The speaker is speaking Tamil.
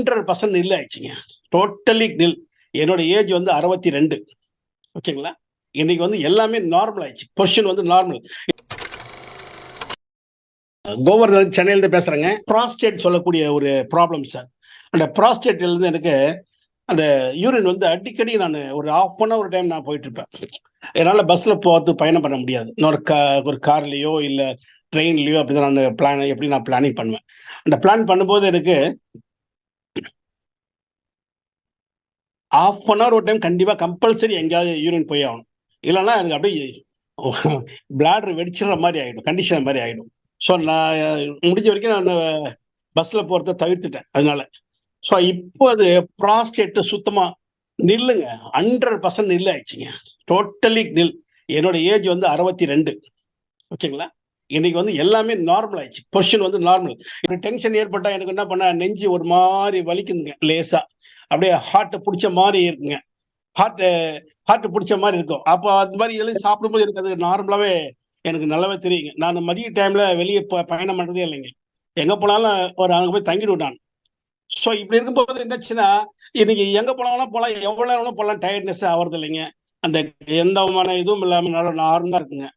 ஹண்ட்ரட் பர்சன்ட் நில் ஆயிடுச்சுங்க. டோட்டலி நில் என்னோட ஏஜ் வந்து அறுபத்தி ரெண்டு. ஓகேங்களா? இன்னைக்கு வந்து எல்லாமே நார்மல் ஆயிடுச்சு. பொசிஷன் வந்து நார்மல் கோவர்தன் சென்னையிலேருந்து பேசுறேங்க. ப்ராஸ்டேட் சொல்லக்கூடிய ஒரு ப்ராப்ளம் சார் அந்த ப்ராஸ்டேட்லேருந்து எனக்கு அந்த யூரின் வந்து அடிக்கடி நான் ஒரு ஆஃப் அன் ஹவர் டைம் நான் போயிட்டு இருப்பேன். என்னால் பஸ்ஸில் போகிறது பயணம் பண்ண முடியாது. இன்னொரு கா ஒரு கார்லேயோ இல்லை ட்ரெயின்லேயோ அப்படி தான் நான் பிளான் எப்படி நான் பிளானிங் பண்ணுவேன். அந்த பிளான் பண்ணும்போது எனக்கு ஆஃப் அன் ஹவர் ஒரு டைம் கண்டிப்பாக கம்பல்சரி எங்கேயாவது யூரின் போய் ஆகணும். இல்லைன்னா எனக்கு அப்படியே பிளாடர் வெடிச்சிடுற மாதிரி ஆகிடும் கண்டிஷன் மாதிரி ஆகிடும் ஸோ நான் முடிஞ்ச வரைக்கும் நான் பஸ்ஸில் போகிறத தவிர்த்துட்டேன் அதனால. ஸோ இப்போ அது ப்ராஸ்டேட்டு சுத்தமாக நில்லுங்க. ஹண்ட்ரட் பர்சன்ட் நில் ஆயிடுச்சுங்க. டோட்டலி நில். என்னோட ஏஜ் வந்து அறுபத்தி ரெண்டு. ஓகேங்களா? இன்னைக்கு வந்து எல்லாமே நார்மல் ஆயிடுச்சு. பொசிஷன் வந்து நார்மல் இப்போ டென்ஷன் ஏற்பட்டால் எனக்கு என்ன பண்ண? நெஞ்சு ஒரு மாதிரி வலிக்குதுங்க லேசாக அப்படியே ஹார்ட்டை பிடிச்ச மாதிரி இருக்குங்க. ஹார்ட்டு ஹார்ட்டு பிடிச்ச மாதிரி இருக்கும். அப்போ அது மாதிரி இதெல்லாம் சாப்பிடும்போது எனக்கு அது நார்மலாகவே எனக்கு நல்லாவே தெரியுங்க. நான் மதிய டைமில் வெளியே பயணம் பண்ணுறதே இல்லைங்க. எங்கே போனாலும் ஒரு அங்கே போய் தங்கிடுவேன் ஸோ இப்படி இருக்கும்போது என்னச்சுன்னா இன்னைக்கு எங்கே போனாலும் போகலாம் எவ்வளோ நேரம் போகலாம் டயர்ட்னஸ் ஆகிறது இல்லைங்க அந்த எந்த விதமான இதுவும் இல்லாமல் நல்லா நார்மலாக இருக்குங்க.